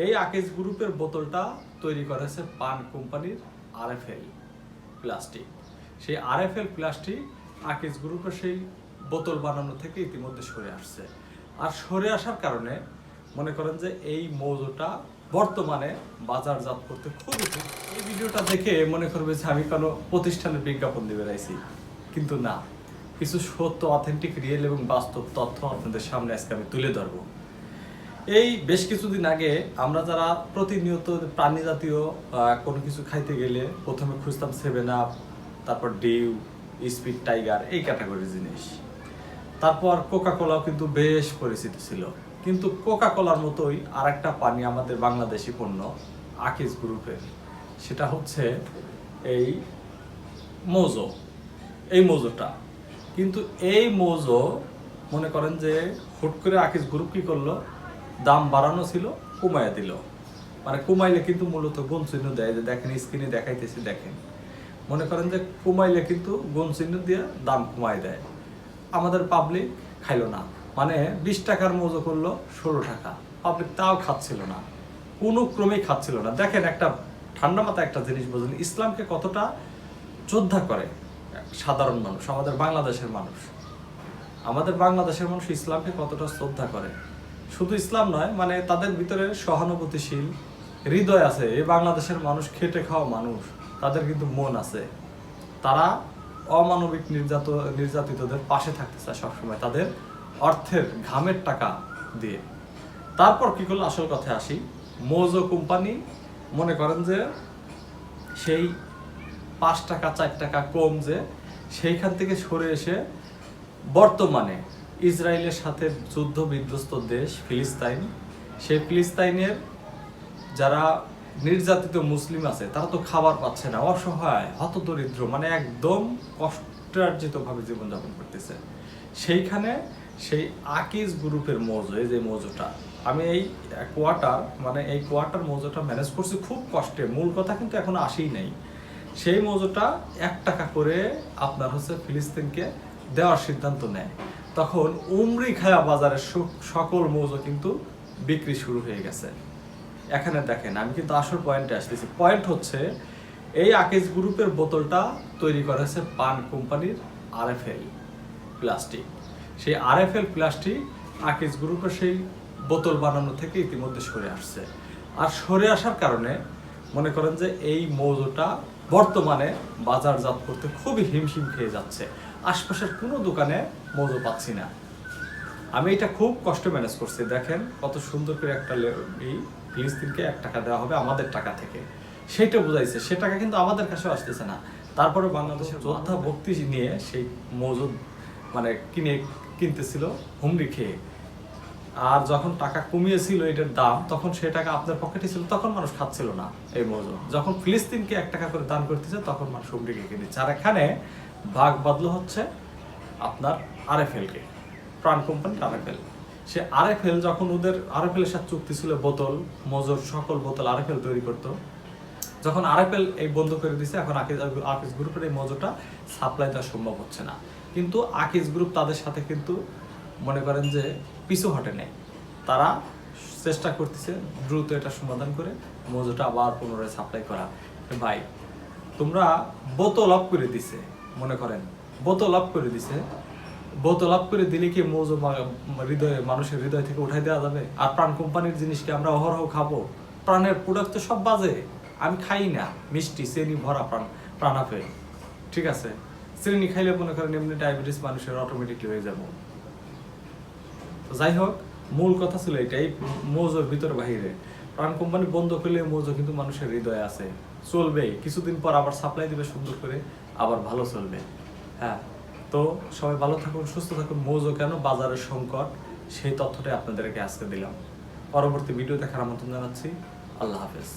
এই আকেশ গ্রুপের বোতলটা তৈরি করেছে পান কোম্পানির আরএফএল প্লাস্টিক। সেই আরএফএল প্লাস্টিক আকেশ গ্রুপের সেই বোতল বানানো থেকে ইতিমধ্যে সরে আসছে। আর সরে আসার কারণে মনে করেন যে এই মৌজটা বর্তমানে বাজারজাত করতে খুবই এই ভিডিওটা দেখে মনে করবে যে আমি কোনো প্রতিষ্ঠানের বিজ্ঞাপন দিয়ে বেড়াইছি। কিন্তু না, কিছু সত্য অথেন্টিক রিয়েল এবং বাস্তব তথ্য আপনাদের সামনে আজকে আমি তুলে ধরবো। এই বেশ কিছুদিন আগে আমরা যারা প্রতিনিয়ত প্রাণী জাতীয় কোনো কিছু খাইতে গেলে প্রথমে খুঁজতাম সেভেন আপ তারপর ডিউ স্পিড টাইগার এই ক্যাটাগরির জিনিস। তারপর কোকা কোলাও কিন্তু বেশ পরিচিত ছিল। কিন্তু কোকা কোলার মতোই আরেকটা পানি আমাদের বাংলাদেশি পণ্য আকিজ গ্রুপের সেটা হচ্ছে এই মোজো এই মোজোটা কিন্তু এই মোজো মনে করেন যে হুট করে আকিজ গ্রুপ কি করল? দাম বাড়ানো ছিল কমাইয়া দিল। মানে কমাইলে কিন্তু মূলত গুণ চিহ্ন দেয়। যে দেখেন স্ক্রিনে দেখাইতেছি, দেখেন। মনে করেন যে কমাইলে কিন্তু গুণ চিহ্ন দিয়ে দাম কমাই দেয়। আমাদের পাবলিক খাইলো না। মানে বিশ টাকার মজো করল ষোলো টাকা। পাবলিক তাও খাচ্ছিল না। কোনো ক্রমেই খাচ্ছিল না। দেখেন, একটা ঠান্ডা মাথায় একটা জিনিস বুঝলেন, ইসলামকে কতটা শ্রদ্ধা করে সাধারণ মানুষ, আমাদের বাংলাদেশের মানুষ। আমাদের বাংলাদেশের মানুষ ইসলামকে কতটা শ্রদ্ধা করে। শুধু ইসলাম নয় মানে তাদের ভিতরে সহানুভূতিশীল, হৃদয় আছে। এই বাংলাদেশের মানুষ খেটে খাওয়া মানুষ, তাদের কিন্তু মন আছে। তারা অমানবিক নির্যাত, নির্যাতিতদের পাশে থাকতে চায় সবসময়, তাদের অর্থের ঘামের টাকা দিয়ে। তারপর কি করল আসল কথায় আসি। মোজো কোম্পানি মনে করেন যে, সেই পাঁচ টাকা, চার টাকা কম যে, সেইখান থেকে সরে এসে বর্তমানে ইসরায়েলের সাথে যুদ্ধ বিধ্বস্ত দেশ ফিলিস্তাইন, সেই ফিলিস্তাইনের যারা নির্যাতিত মুসলিম আছে, তারা তো খাবার পাচ্ছে না, অসহায়, হতদরিদ্র মানে একদম কষ্টার্জিতভাবে জীবনযাপন করতেছে। সেইখানে সেই আকিজ গ্রুপের মৌজো, এই যে মৌজোটা, আমি এই কোয়ার্টার মানে এই কোয়ার্টার মৌজোটা ম্যানেজ করছি খুব কষ্টে, মূল কথা কিন্তু এখন আসেই নাই। সেই মৌজোটা এক টাকা করে আপনার হচ্ছে ফিলিস্তিনকে দেওয়ার সিদ্ধান্ত নেয়। তখন উমরি খায়া বাজারের সকল মৌজো কিন্তু বিক্রি শুরু হয়ে গেছে। এখানে দেখেন, আমি কিন্তু আসল পয়েন্টে আসতেছি। পয়েন্ট হচ্ছে, এই আকেশ গ্রুপের বোতলটা তৈরি করেছে পান কোম্পানির আরএফএল প্লাস্টিক সেই আরএফএল প্লাস্টিক আকেশ গ্রুপের সেই বোতল বানানো থেকে ইতিমধ্যে সরে আসছে। আর সরে আসার কারণে মনে করেন যে এই মৌজোটা বর্তমানে বাজারজাত করতে খুবই হিমশিম খেয়ে যাচ্ছে। আশপাশের কোনো দোকানে মৌজো পাচ্ছি না। আমি এটা খুব কষ্ট ম্যানেজ করছি। দেখেন কত সুন্দর করে একটা এই ফিলিস্তিনকে এক টাকা দেওয়া হবে আমাদের টাকা থেকে। সেটা বুঝাইছে। সে টাকা কিন্তু আমাদের কাছেও আসতেছে না। তারপরে বাংলাদেশের যোদ্ধা ভক্তি নিয়ে সেই মজুদ মানে কিনে কিনতেছিল হুমড়ি খেয়ে। আর যখন টাকা কমিয়েছিল এটার দাম, তখন সে টাকা আপনার পকেটে ছিল, তখন মানুষ খাচ্ছিল না এই মজুর যখন ফিলিস্তিনকে এক টাকা করে দান করতেছে তখন মানুষ খেয়ে কিনেছে আর এখানে ভাগ বাদলো হচ্ছে আপনার আরএফএলকে, প্রাণ কোম্পানি আরএফএল। সে আরএফএল যখন ওদের আরএফএল এর সাথে চুক্তি ছিল, বোতল, মজুর, সকল বোতল আরএফএল তৈরি করতো। যখন আরএফএল এই বন্ধ করে দিছে, এখন আকিজ আকিজ গ্রুপের এই মজুরটা সাপ্লাই দেওয়া সম্ভব হচ্ছে না। কিন্তু আকিজ গ্রুপ তাদের সাথে কিন্তু মনে করেন যে পিছু হটে নেই। তারা চেষ্টা করতেছে দ্রুত এটা সমাধান করে, মজুটা আবার পুনরায় সাপ্লাই করা। ভাই, তোমরা বোতল অফ করে দিছে, মনে করেন। বোতল অফ করে দিছে। বোতল অফ করে দিলে কি মৌজো হৃদয়ে, মানুষের হৃদয় থেকে উঠাই দেওয়া যাবে? আর প্রাণ কোম্পানির জিনিসকে আমরা অহরহ খাব। প্রাণের প্রোডাক্ট তো সব বাজে। আমি খাই না। মিষ্টি, চেনি, ভরা প্রাণ প্রাণাপে ঠিক আছে? চিনি খাইলে মনে করেন এমনি ডায়াবেটিস মানুষের অটোমেটিকলি হয়ে যাব। যাই হোক মূল কথা ছিল এটাই, মৌজোর ভিতর বাহিরে। প্রাণ কোম্পানি বন্ধ করলে মৌজো কিন্তু মানুষের হৃদয়ে আছে। চলবে, কিছুদিন পর আবার সাপ্লাই দিবে সুন্দর করে, আবার ভালো চলবে। হ্যাঁ তো সবাই ভালো থাকুন, সুস্থ থাকুন। মৌজো কেন বাজারের সংকট? সেই তথ্যটাই আপনাদেরকে আজকে দিলাম। পরবর্তী ভিডিও দেখার আমন্ত্রণ জানাচ্ছি। আল্লাহ হাফেজ।